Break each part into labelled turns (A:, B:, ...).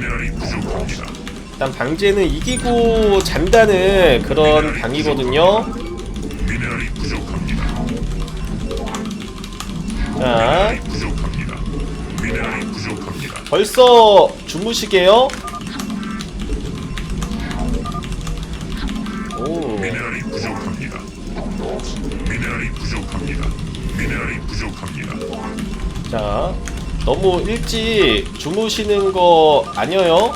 A: 미네랄이 부족합니다.
B: 일단 방제는 이기고 잔다는 그런 방이거든요.
A: 미네랄이 부족합니다.
B: 자,
A: 미네랄이 부족합니다. 미네랄이 부족합니다.
B: 벌써 주무시게요? 오,
A: 미네랄이 부족합니다. 미네랄이 부족합니다. 미네랄이 부족합니다.
B: 자, 너무 일찍 주무시는 거 아니에요?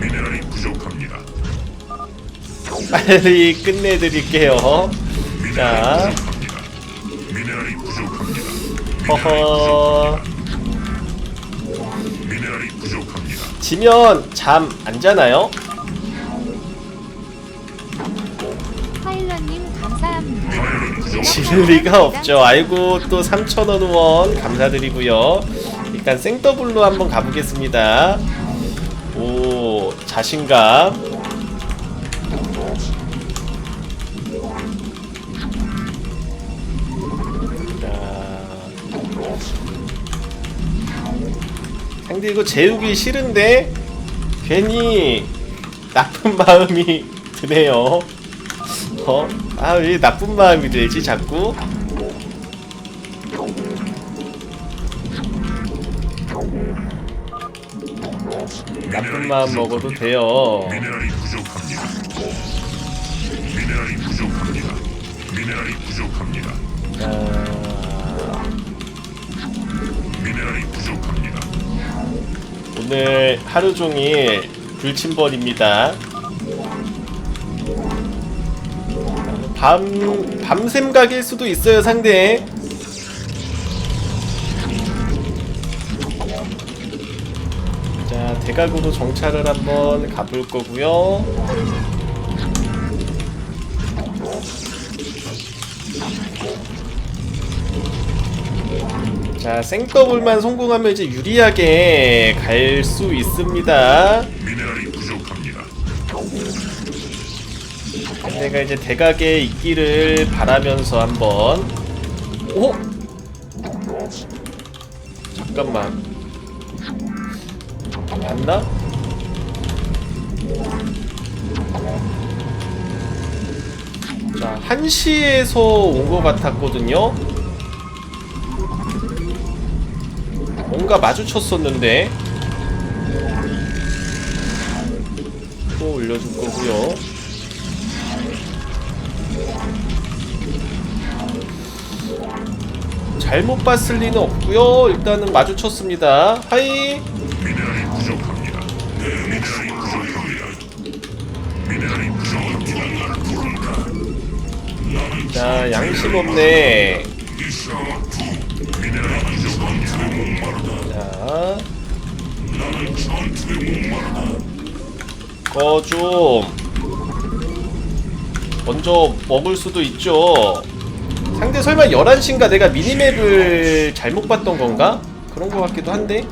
A: 미네랄이 부족합니다.
B: 빨리 끝내드릴게요. 자.
A: 미네랄이 부족합니다.
B: 허허.
A: 미네랄이 부족합니다.
B: 지면 잠 안 자나요? 질 리가 없죠. 아이고 또 3,000원 후원 감사드리고요. 일단 생더블로 한번 가보겠습니다. 오 자신감. 자. 상대 이거 재우기 싫은데 괜히 나쁜 마음이 드네요. 어? 아, 왜 나쁜 마음이 들지, 자꾸? 나쁜 마음 먹어도 돼요.
A: 미네랄이 부족합니다. 미네랄이 부족합니다. 미네랄이 부족합니다.
B: 자,
A: 미네랄이 부족합니다.
B: 오늘 하루 종일 불침벌입니다. 밤, 밤샘 각일 수도 있어요, 상대. 자, 대각으로 정찰을 한번 가볼 거고요. 자, 생더블만 성공하면 이제 유리하게 갈 수 있습니다.
A: 미네랄이 부족합니다.
B: 내가 이제 대각에 있기를 바라면서 한번. 오? 잠깐만. 맞나? 자 1시에서 온 것 같았거든요. 뭔가 마주쳤었는데. 또 올려줄 거고요 잘못 봤을 리는 없고요. 일단은 마주쳤습니다. 하이.
A: 미네랄이 부족합니다. 미네랄이 부족합니다. 미네랄이 부족합니다.
B: 자, 양심 없네.
A: 미네랄이 부족합니다.
B: 자. 거 좀. 먼저 먹을 수도 있죠. 상대 설마 11시인가 내가 미니맵을 잘못 봤던 건가? 그런 것 같기도 한데.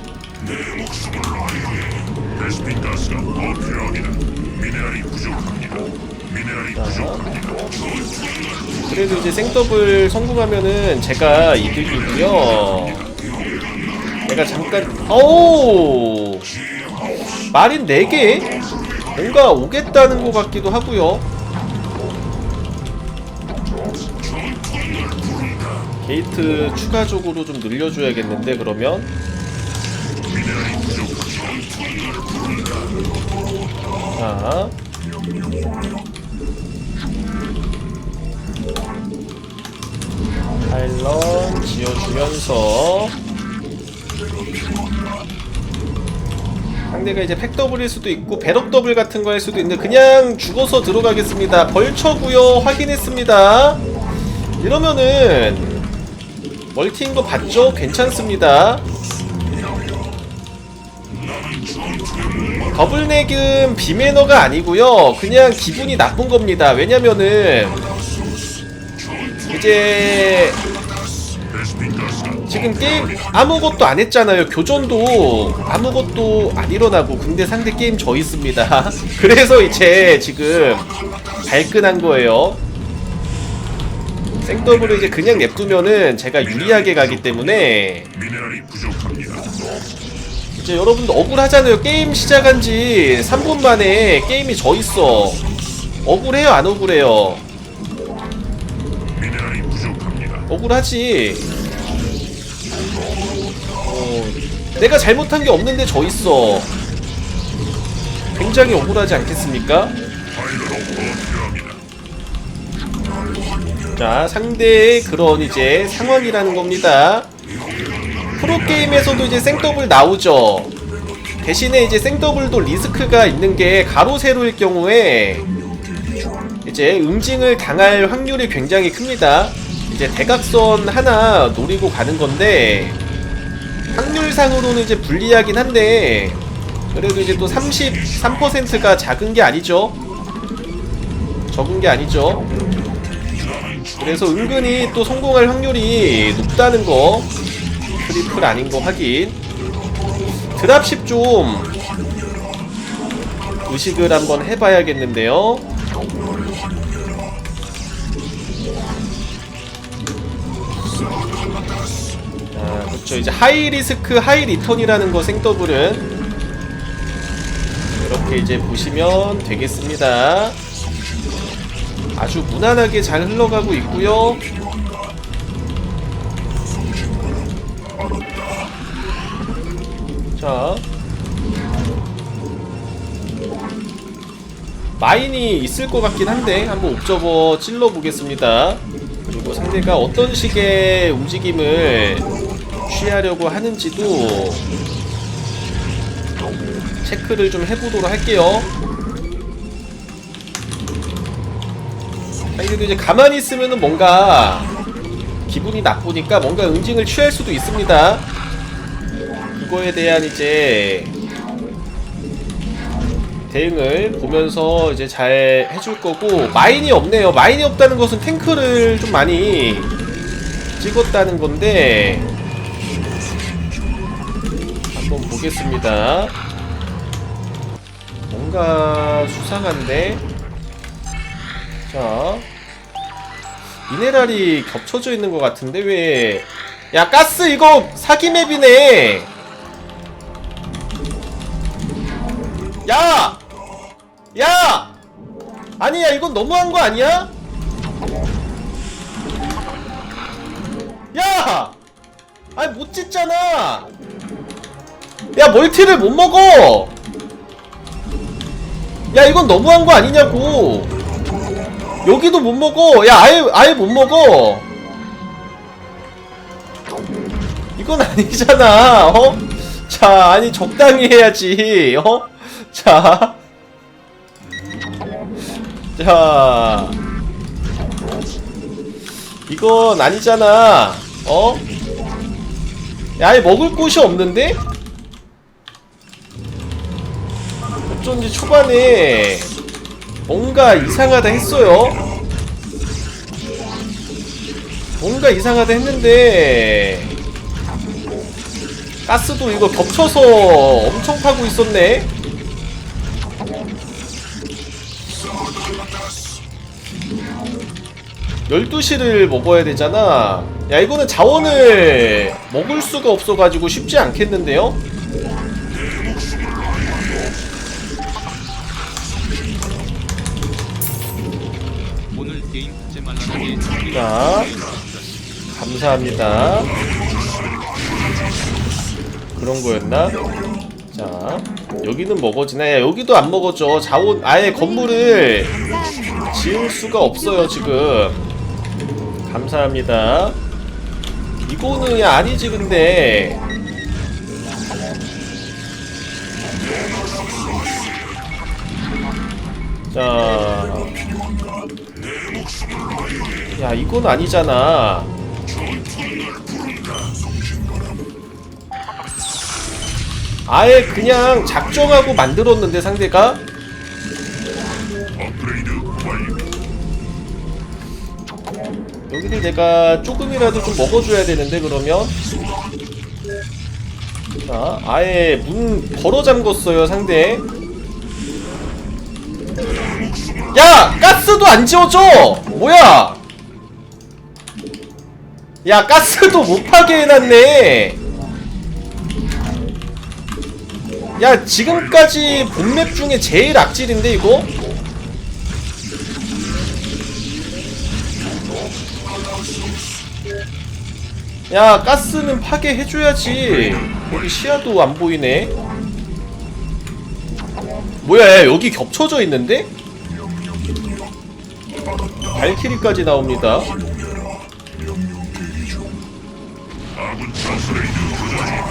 B: 그래도 이제 생더블 성공하면은 제가 이득이고요. 내가 잠깐 오 마린 4개 뭔가 오겠다는 것 같기도 하고요. 게이트 추가적으로 좀 늘려줘야겠는데 그러면? 자. 파일런 지어주면서. 상대가 이제 팩 더블일 수도 있고 배럭 더블 같은 거 할 수도 있는데 그냥 죽어서 들어가겠습니다. 벌처구요 확인했습니다. 이러면은 멀티인 거 봤죠? 괜찮습니다 더블 내금 비매너가 아니고요 그냥 기분이 나쁜 겁니다 왜냐면은 이제 지금 게임 아무것도 안 했잖아요. 교전도 아무것도 안 일어나고 근데 상대 게임 져 있습니다. 그래서 이제 지금 발끈한 거예요. 생더블을 이제 그냥 냅두면은 제가 유리하게 가기 때문에
A: 미네랄이 부족합니다.
B: 이제 여러분도 억울하잖아요. 게임 시작한 지 3분 만에 게임이 져 있어. 억울해요, 안 억울해요?
A: 미네랄이 부족합니다.
B: 억울하지. 어, 내가 잘못한 게 없는데 져 있어. 굉장히 억울하지 않겠습니까? 자, 상대의 그런 이제 상황이라는 겁니다. 프로게임에서도 이제 생더블 나오죠. 대신에 이제 생더블도 리스크가 있는 게 가로 세로일 경우에 이제 응징을 당할 확률이 굉장히 큽니다. 이제 대각선 하나 노리고 가는 건데 확률상으로는 이제 불리하긴 한데 그래도 이제 또 33%가 작은 게 아니죠. 적은 게 아니죠. 그래서 은근히 또 성공할 확률이 높다는 거 트리플 아닌 거 확인. 드랍십 좀 의식을 한번 해봐야겠는데요. 아 그렇죠. 이제 하이 리스크 하이 리턴이라는 거 생더블은 이렇게 이제 보시면 되겠습니다 아주 무난하게 잘 흘러가고 있고요. 자. 마인이 있을 것 같긴 한데 한번 옵저버 찔러 보겠습니다. 그리고 상대가 어떤 식의 움직임을 취하려고 하는지도 체크를 좀 해보도록 할게요. 그래도 이제 가만히 있으면은 뭔가 기분이 나쁘니까 뭔가 응징을 취할 수도 있습니다. 그거에 대한 이제 대응을 보면서 이제 잘 해줄 거고 마인이 없네요. 마인이 없다는 것은 탱크를 좀 많이 찍었다는 건데 한번 보겠습니다. 뭔가 수상한데 자 미네랄이 겹쳐져 있는 것 같은데 왜? 야 가스 이거 사기 맵이네. 야, 야, 아니야 이건 너무한 거 아니야? 야, 아니 못 짓잖아. 야 멀티를 못 먹어. 야 이건 너무한 거 아니냐고. 여기도 못 먹어. 야, 아예, 아예 못 먹어. 이건 아니잖아. 어? 자, 아니, 적당히 해야지. 어? 자. 자. 이건 아니잖아. 어? 야, 아예 먹을 곳이 없는데? 어쩐지 초반에 뭔가 이상하다 했어요. 뭔가 이상하다 했는데 가스도 이거 겹쳐서 엄청 파고 있었네. 열두 시를 먹어야 되잖아. 야 이거는 자원을 먹을 수가 없어가지고 쉽지 않겠는데요? 자, 감사합니다. 그런 거였나? 자, 여기는 먹어지나? 야, 여기도 안 먹어져. 자원, 아예 건물을 지을 수가 없어요, 지금. 감사합니다. 이거는 야, 아니지, 근데. 자. 야 이건 아니잖아. 아예 그냥 작정하고 만들었는데 상대가. 여기를 내가 조금이라도 좀 먹어줘야 되는데 그러면? 자 아예 문 걸어 잠궜어요 상대. 야! 가스도 안 지워져! 뭐야 야 가스도 못 파게 해놨네 야 지금까지 본맵 중에 제일 악질인데 이거? 야 가스는 파괴해줘야지 여기 시야도 안 보이네 뭐야 야, 여기 겹쳐져 있는데? 발키리까지 나옵니다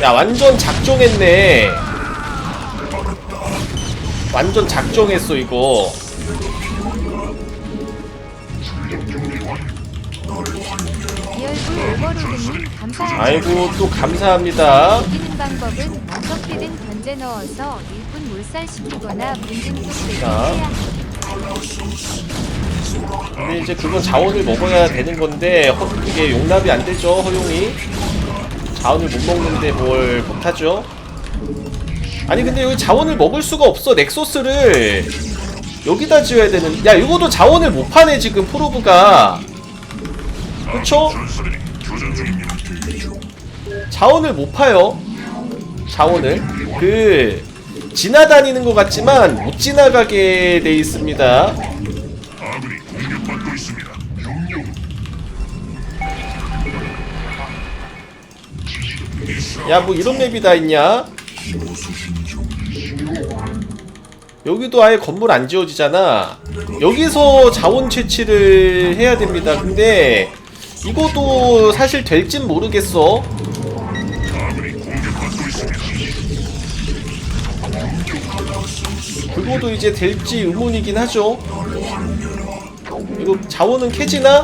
B: 야 완전 작정했네. 완전 작정했어 이거. 아이고 또 감사합니다.
C: 이기는 방법은 어떻게든 견제 넣어서 일꾼 몰살시키거나 문진 속
B: 자.
C: 해야
B: 근데 이제 그건 자원을 먹어야 되는 건데 허, 이게 용납이 안 되죠 허용이 자원을 못 먹는데 뭘 못하죠 아니 근데 여기 자원을 먹을 수가 없어 넥소스를 여기다 지어야 되는 야 이거도 자원을 못 파네 지금 프로브가 그쵸? 자원을 못 파요. 자원을 그 지나다니는 것 같지만 못 지나가게 돼 있습니다. 야 뭐 이런 맵이 다 있냐? 여기도 아예 건물 안 지어지잖아. 여기서 자원 채취를 해야 됩니다. 근데 이것도 사실 될진 모르겠어. 그거도 이제 될지 의문이긴 하죠. 이거 자원은 캐지나?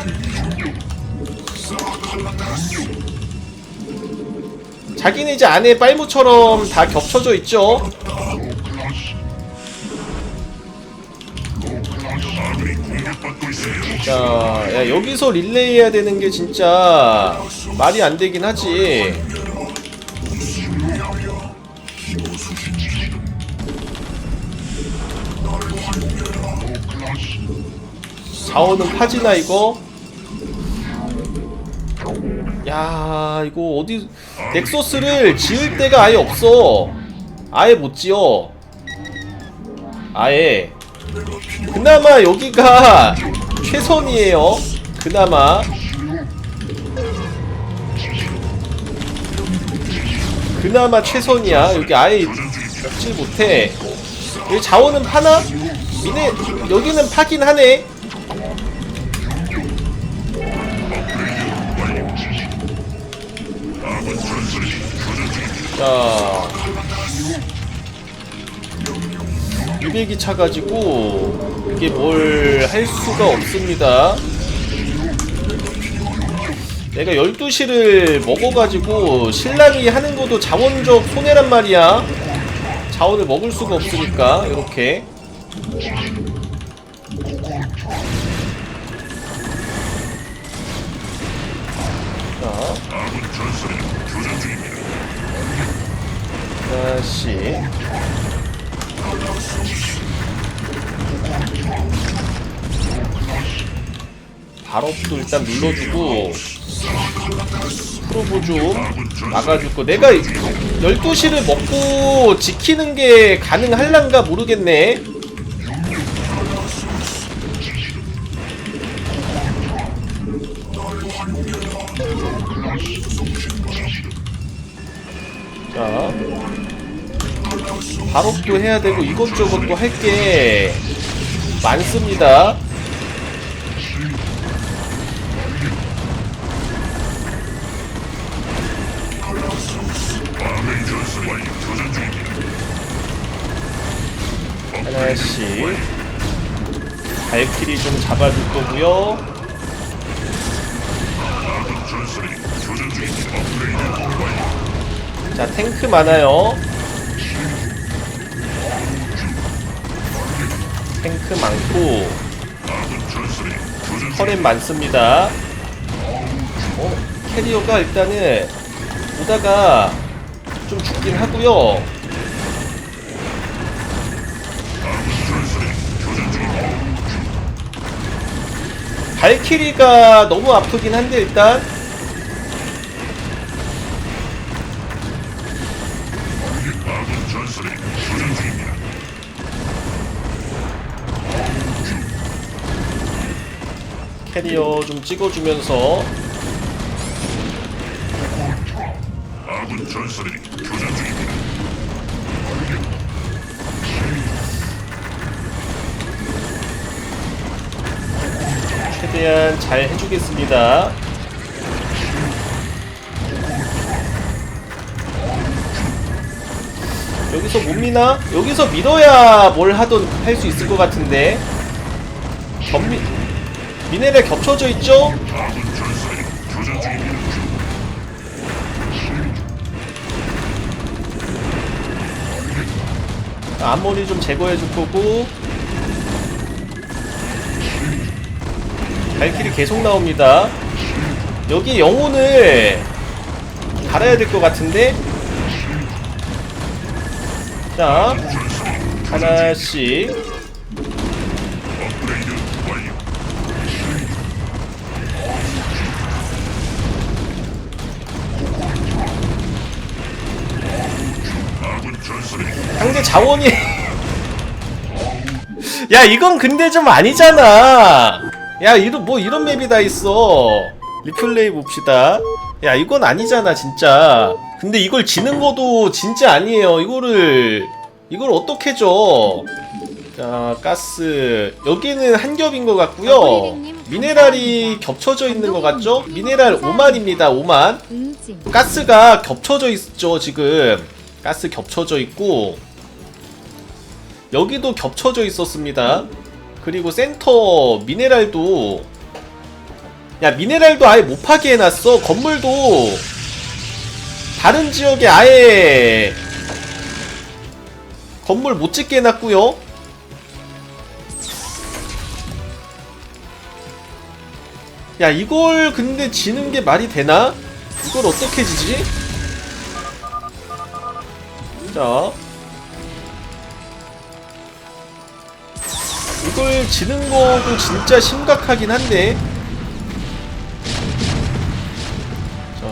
B: 자기는 이제 안에 빨무처럼 다 겹쳐져 있죠. 자, 야, 여기서 릴레이 해야 되는 게 진짜 말이 안 되긴 하지. 자원은 파지나 이거? 야 이거 어디 넥서스를 지을 데가 아예 없어. 아예 못 지어. 아예. 그나마 여기가 최선이에요. 그나마. 그나마 최선이야. 여기 아예 먹질 못해. 여기 자원은 파나? 미네 여기는 파긴 하네 자. 200이 차가지고 이게 뭘 할 수가 없습니다. 내가 12시를 먹어가지고 신랑이 하는 것도 자원적 손해란 말이야. 자원을 먹을 수가 없으니까 이렇게. 자
A: 다.
B: 다시 발업도 일단 눌러주고 프로보 좀 막아주고 내가 12시를 먹고 지키는 게 가능할란가 모르겠네 자 발업도 해야 되고 이것저것 할게 많습니다. 하나씩 발키리 좀 잡아줄 거고요. 자 탱크 많아요. 탱크 많고 터렛 많습니다. 어, 캐리어가 일단은 오다가 좀 죽긴 하고요. 발키리가 너무 아프긴 한데 일단 캐리어 좀 찍어주면서
A: 아군 전설이 교전 중입니다.
B: 최대한 잘 해주겠습니다. 여기서 못 미나? 여기서 밀어야 뭘 하던 할수 있을 것 같은데 전미 미네랄 겹쳐져 있죠? 앞머리 좀 제거해 줄 거고. 발길이 계속 나옵니다. 여기 영혼을 갈아야 될 것 같은데? 자 하나씩 자원이. 야 이건 근데 좀 아니잖아. 야 이런 뭐 이런 맵이 다 있어. 리플레이 봅시다. 야 이건 아니잖아 진짜. 근데 이걸 지는 것도 진짜 아니에요 이거를. 이걸 어떻게 줘? 자 가스. 여기는 한 겹인 것 같고요. 미네랄이 겹쳐져 있는 것 같죠? 미네랄 5만입니다 5만.
C: 응징.
B: 가스가 겹쳐져 있죠 지금. 가스 겹쳐져 있고 여기도 겹쳐져 있었습니다 그리고 센터 미네랄도 야 미네랄도 아예 못 파게 해놨어 건물도 다른 지역에 아예 건물 못 짓게 해놨고요 야 이걸 근데 지는 게 말이 되나? 이걸 어떻게 지지? 자 이걸 지는 것도 진짜 심각하긴 한데. 자.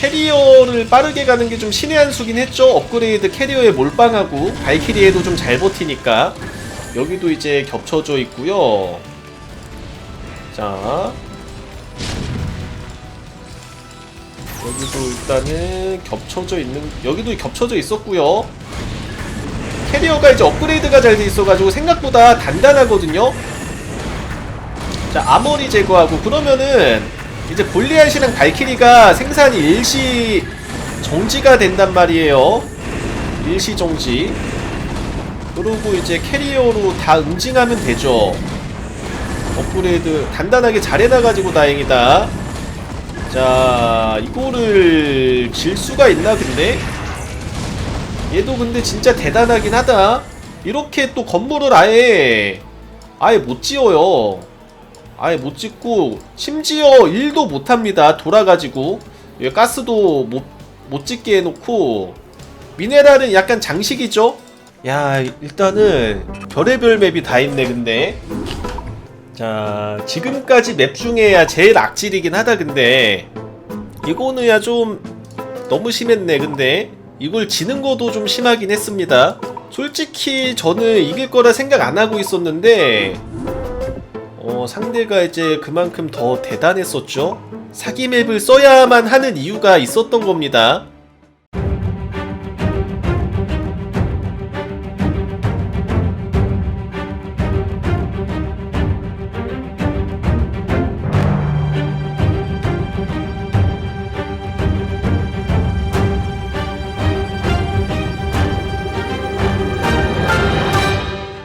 B: 캐리어를 빠르게 가는 게 좀 신의 한 수긴 했죠. 업그레이드 캐리어에 몰빵하고 발키리에도 좀 잘 버티니까. 여기도 이제 겹쳐져 있고요. 자. 여기도 일단은 겹쳐져 있는 여기도 겹쳐져 있었고요 캐리어가 이제 업그레이드가 잘 돼 있어가지고 생각보다 단단하거든요. 자 아머리 제거하고 그러면은 이제 볼리앗이랑 발키리가 생산이 일시 정지가 된단 말이에요. 일시 정지. 그리고 이제 캐리어로 다 응징하면 되죠. 업그레이드 단단하게 잘 해놔가지고 다행이다. 자 이거를 질 수가 있나 근데 얘도 근데 진짜 대단하긴 하다. 이렇게 또 건물을 아예 아예 못 지어요. 아예 못 짓고 심지어 일도 못합니다. 돌아가지고. 예, 가스도 못, 못 짓게 해놓고. 미네랄은 약간 장식이죠? 야 일단은 별의별 맵이 다 있네 근데. 자 지금까지 맵 중에야 제일 악질이긴 하다 근데. 이거는 야 좀 너무 심했네 근데 이걸 지는 것도 좀 심하긴 했습니다. 솔직히 저는 이길 거라 생각 안 하고 있었는데 어 상대가 이제 그만큼 더 대단했었죠. 사기 맵을 써야만 하는 이유가 있었던 겁니다